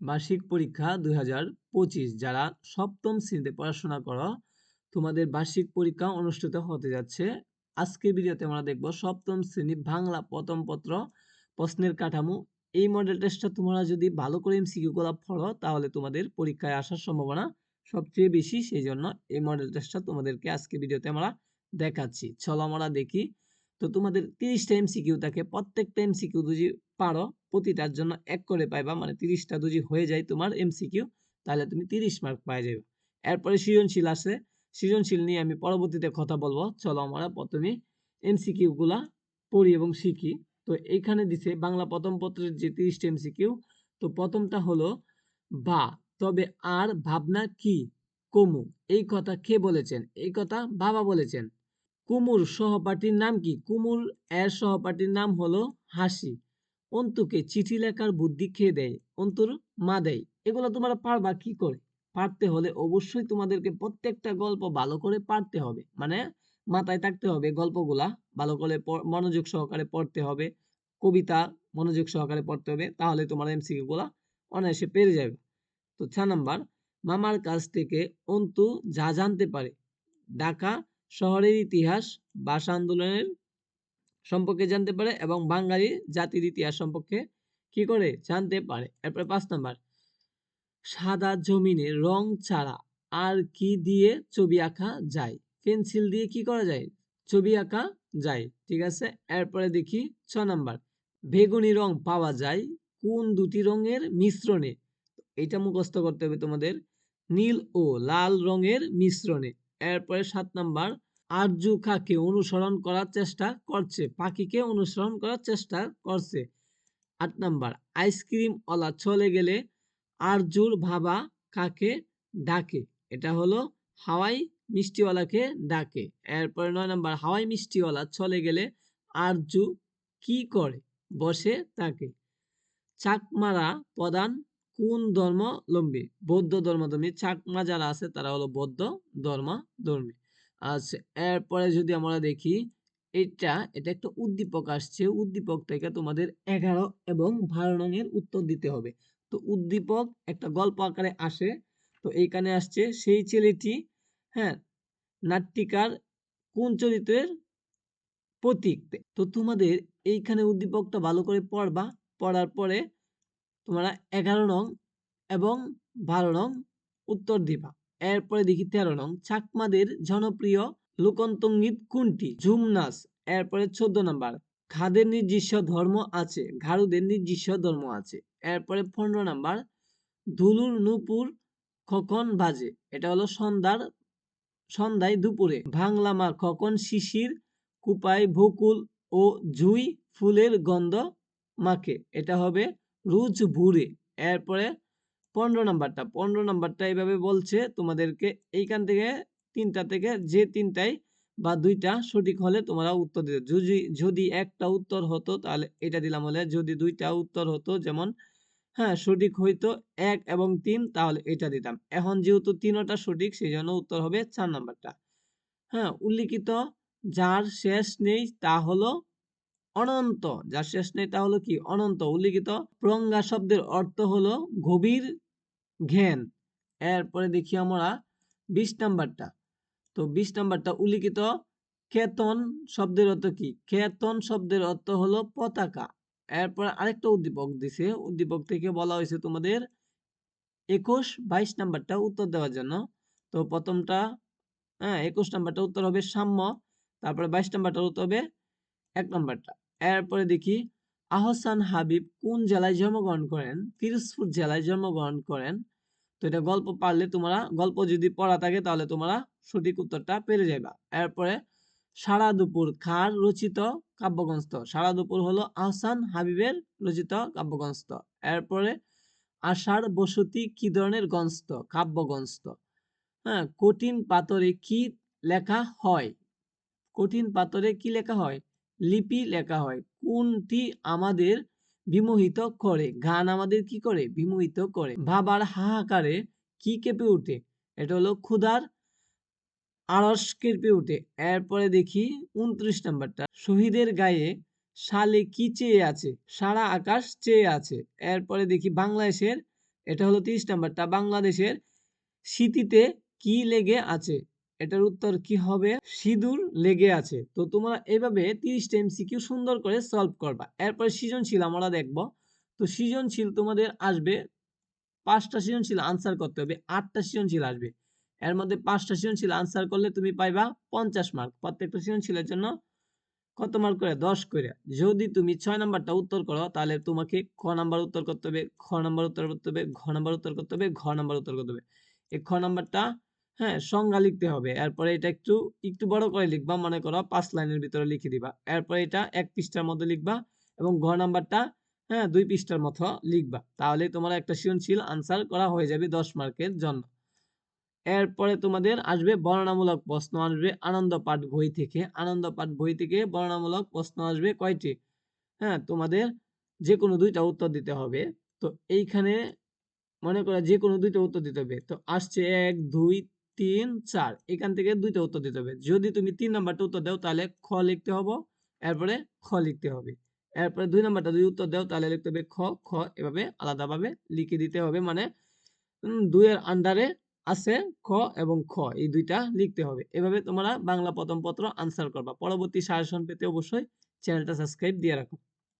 বার্ষিক পরীক্ষা দুই হাজার পঁচিশ, যারা সপ্তম শ্রেণীতে পড়াশোনা করো, তোমাদের বার্ষিক পরীক্ষা অনুষ্ঠিত হতে যাচ্ছে। আজকের ভিডিওতে আমরা দেখব সপ্তম শ্রেণি বাংলা প্রথম পত্র প্রশ্নের কাঠামো। এই মডেল টেস্টটা তোমরা যদি ভালো করে এমসিকিউ গুলা পড়ো, তাহলে তোমাদের পরীক্ষায় আসার সম্ভাবনা সবচেয়ে বেশি। সেই জন্য এই মডেল টেস্টটা তোমাদেরকে আজকে ভিডিওতে আমরা দেখাচ্ছি। চলো আমরা দেখি তো তোমাদের তিরিশটা এমসিকিউ থাকে, প্রত্যেকটা এমসিকিউ যদি পারো প্রতিটার জন্য এক করে পাইবা মানে তিরিশটা যদি হয়ে যায় তোমার এমসিকিউ তাহলে তুমি তিরিশ মার্ক পাই যাবে এরপরে সৃজনশীল আসে, সৃজনশীল নিয়ে আমি পরবর্তীতে কথা বলব। চলো আমরা প্রথমে এমসিকিউ গুলা পড়ি এবং শিখি। তো এইখানে দিছে বাংলা প্রথম পত্রের যে তিরিশটা এমসিকিউ তো প্রথমটা হলো বা, তবে আর ভাবনা কি? কমু। এই কথা কে বলেছেন? এই কথা বাবা বলেছেন। কুমুর সহপাঠীর নাম কি? কুমুর এর সহপাঠীর নাম হলো হাসি। অন্তুকে চিঠি লেখার বুদ্ধি খেয়ে দেয়? অন্তুর মা দেয়। এগুলো তোমরা পারবা কি করে? পারতে হলে অবশ্যই তোমাদেরকে প্রত্যেকটা গল্প ভালো করে পারতে হবে। মানে মাথায় থাকতে হবে গল্পগুলা ভালো করে মনোযোগ সহকারে পড়তে হবে। কবিতা মনোযোগ সহকারে পড়তে হবে। তাহলে তোমার এমসিকিউ গুলা অনায়াসে পেরে যাবে। তো ছ নাম্বার, মামার কাছ থেকে অন্তু যা জানতে পারে। ঢাকা শহরের ইতিহাস, ভাষা আন্দোলনের সম্পর্কে জানতে পারে এবং বাঙালি জাতির ইতিহাস সম্পর্কে কি করে জানতে পারে। এরপরে পাঁচ নাম্বার। সাদা জমিনে রং ছাড়া আর কি দিয়ে ছবি আঁকা যায়? পেন্সিল দিয়ে কি করা যায়? ছবি আঁকা যায়, ঠিক আছে? এরপরে দেখি ছ নাম্বার। বেগুনি রং পাওয়া যায় কোন দুটি রঙের মিশ্রণে? এটা মুখস্থ করতে হবে তোমাদের। নীল ও লাল রঙের মিশ্রণে। এরপরে সাত নাম্বার আরজু খাকে অনুসরণ করার চেষ্টা করছে, পাখিকে অনুসরণ করার চেষ্টা করছে। আট নাম্বার, আইসক্রিম ওলা চলে গেলে আরজুর ভাবা কাকে ডাকে? এটা হলো হাওয়াই মিষ্টিওয়ালাকে ডাকে। এরপরে নয় নাম্বার, হাওয়াই মিষ্টিওয়ালা চলে গেলে আরজু কি করে? বসে থাকে চাকমারা প্রধান কোন ধর্মাবলম্বী? বৌদ্ধ ধর্মাবলম্বী। চাকমা যারা আছে, তারা হলো বৌদ্ধ ধর্মাবলম্বী। আচ্ছা এরপরে যদি আমরা দেখি, এটা এটা একটা উদ্দীপক আসছে। উদ্দীপক থেকে তোমাদের এগারো এবং বারো রঙের উত্তর দিতে হবে। তো উদ্দীপক একটা গল্প আকারে আসে। তো এইখানে আসছে, সেই ছেলেটি হ্যাঁ নাট্যিকার কোন চরিত্রের প্রতীক? তো তোমাদের এইখানে উদ্দীপকটা ভালো করে পড়বা। পড়ার পরে তোমরা এগারো নং এবং বারো নং উত্তর দিবা। এরপরে দেখি তেরো নং চাকমাদের জনপ্রিয় লোকন্তঙ্গীত কোনটি? ঝুম নাচ এরপরে চোদ্দ নাম্বার। খাদের নিজস্ব ধর্ম আছে ঘাড়ুদের নিজস্ব ধর্ম আছে। এরপরে পনেরো নাম্বার। ধুলুর নুপুর কখন বাজে? এটা হলো সন্ধ্যার, সন্ধ্যায় দুপুরে। ভাংলা কখন শিশির কুপাই ভকুল ও জুই ফুলের গন্ধ মাকে এটা হবে রুজ ভুরে এরপরে পনেরো নাম্বারটা। পনেরো নাম্বারটা এইভাবে বলছে তোমাদেরকে, এইখান থেকে তিনটা থেকে যে তিনটাই বা দুইটা সঠিক হলে তোমরা উত্তর দিতে। যদি যদি একটা উত্তর হতো তাহলে এটা দিলাম হলে, যদি দুইটা উত্তর হতো যেমন হ্যাঁ সঠিক হইতো এক এবং তিন, তাহলে এটা দিতাম। এখন যেহেতু তিনটা সঠিক সেই জন্য উত্তর হবে চার নাম্বারটা। হ্যাঁ উল্লিখিত যার শেষ নেই তা হলো অনন্ত, যার শেষ নেই তা হলো কি? অনন্ত, উল্লিখিত। প্রঙ্গা শব্দের অর্থ হলো গভীর জ্ঞান এরপরে দেখি আমরা বিশ নাম্বারটা। তো বিশ নাম্বারটা উল্লিখিত। কেতন শব্দের অর্থ কি? কেতন শব্দের অর্থ হলো পতাকা। এরপর আরেকটা উদ্দীপক দিছে। উদ্দীপক থেকে বলা হয়েছে তোমাদের একুশ, বাইশ নাম্বারটা উত্তর দেওয়ার জন্য। তো প্রথমটা হ্যাঁ একুশ নাম্বারটা উত্তর হবে সাম্য। তারপরে বাইশ নাম্বারটা উত্তর হবে এক নম্বরটা। এরপরে দেখি, আহসান হাবিব কোন জেলায় জন্মগ্রহণ করেন? পিরোজপুর জেলায় জন্মগ্রহণ করেন। তো এটা গল্প পারলে তোমরা, গল্প যদি পড়া থাকে তাহলে তোমরা সঠিক উত্তরটা পেরে যাবা এরপরে সারা দুপুর খার রচিত কাব্যগ্রন্থ? সারা দুপুর হলো আহসান হাবিবের রচিত কাব্যগ্রন্থ। এরপরে, আষাঢ় বসতি কি ধরনের গ্রন্থ? কাব্যগ্রন্থ। হ্যাঁ কঠিন পাথরে কি লেখা হয়? কঠিন পাথরে কি লেখা হয়? লিপি লেখা হয়। কোনটি আমাদের বিমোহিত করে? গান আমাদের কি করে? বিমোহিত করে। বাবার হাহাকারে কি কেঁপে উঠে এটা হলো ক্ষুধার আড়স কেঁপে উঠে এরপরে দেখি উনত্রিশ নাম্বারটা। শহীদের গায়ে সালে কি চেয়ে আছে? সারা আকাশ চেয়ে আছে। এরপরে দেখি বাংলাদেশের, এটা হলো তিরিশ নাম্বারটা, বাংলাদেশের স্মৃতিতে কি লেগে আছে? এটার উত্তর কি হবে? সিঁদুর লেগে আছে। তো তোমরা এভাবে তিরিশটা এমসিকিউ সুন্দর করে সলভ করবা। এরপরে সৃজনশীল আমরা দেখব। তো সৃজনশীল তোমাদের আসবে, পাঁচটা সৃজনশীল আনসার করতে হবে, আটটা সৃজনশীল আসবে। এর মধ্যে পাঁচটা সৃজনশীল আনসার করলে তুমি পাইবা পঞ্চাশ মার্ক প্রত্যেকটা সৃজনশীলের জন্য কত মার্ক করে? দশ করে। যদি তুমি ছয় নাম্বারটা উত্তর করো, তাহলে তোমাকে খ নাম্বার উত্তর করতে হবে, খ নাম্বার উত্তর করতে হবে, ঘ নাম্বার উত্তর করতে হবে, ঘ নাম্বার উত্তর করতে হবে। এই খ নাম্বারটা হ্যাঁ সংজ্ঞা লিখতে হবে। এরপরে এটা একটু একটু বড় করে লিখবা, মনে করো পাঁচ লাইনের ভিতরে লিখে দিবা। এরপরে এটা এক পৃষ্ঠার মধ্যে লিখবা এবং ঘ নাম্বারটা হ্যাঁ দুই পৃষ্ঠার মতো লিখবা। তাহলে তোমার একটা সৃজনশীল আনসার করা হয়ে যাবে দশ মার্কের জন্য। এরপরে তোমাদের আসবে বর্ণনামূলক প্রশ্ন, আসবে আনন্দ পাঠ বই থেকে। আনন্দ পাঠ বই থেকে বর্ণনামূলক প্রশ্ন আসবে কয়টি? হ্যাঁ তোমাদের যে কোনো দুইটা উত্তর দিতে হবে। তো এইখানে মনে করো যে কোনো দুইটা উত্তর দিতে হবে। তো আসছে এক, দুই তিন, চার। এখান থেকে দুইটা উত্তর দিতে হবে। যদি তুমি তিন নাম্বারটা উত্তর দাও, তাহলে খ লিখতে হবে। এরপরে খ লিখতে হবে। এরপরে দুই নাম্বারটা যদি উত্তর দাও, তাহলে লিখতে হবে খ খ এভাবে আলাদাভাবে লিখে দিতে হবে। মানে দুইয়ের আন্ডারে আছে খ এবং খ। এই দুইটা লিখতে হবে। এভাবে তোমরা বাংলা প্রথম পত্র আনসার করবা। পরবর্তী সাজেশন পেতে অবশ্যই চ্যানেলটা সাবস্ক্রাইব দিয়ে রাখো।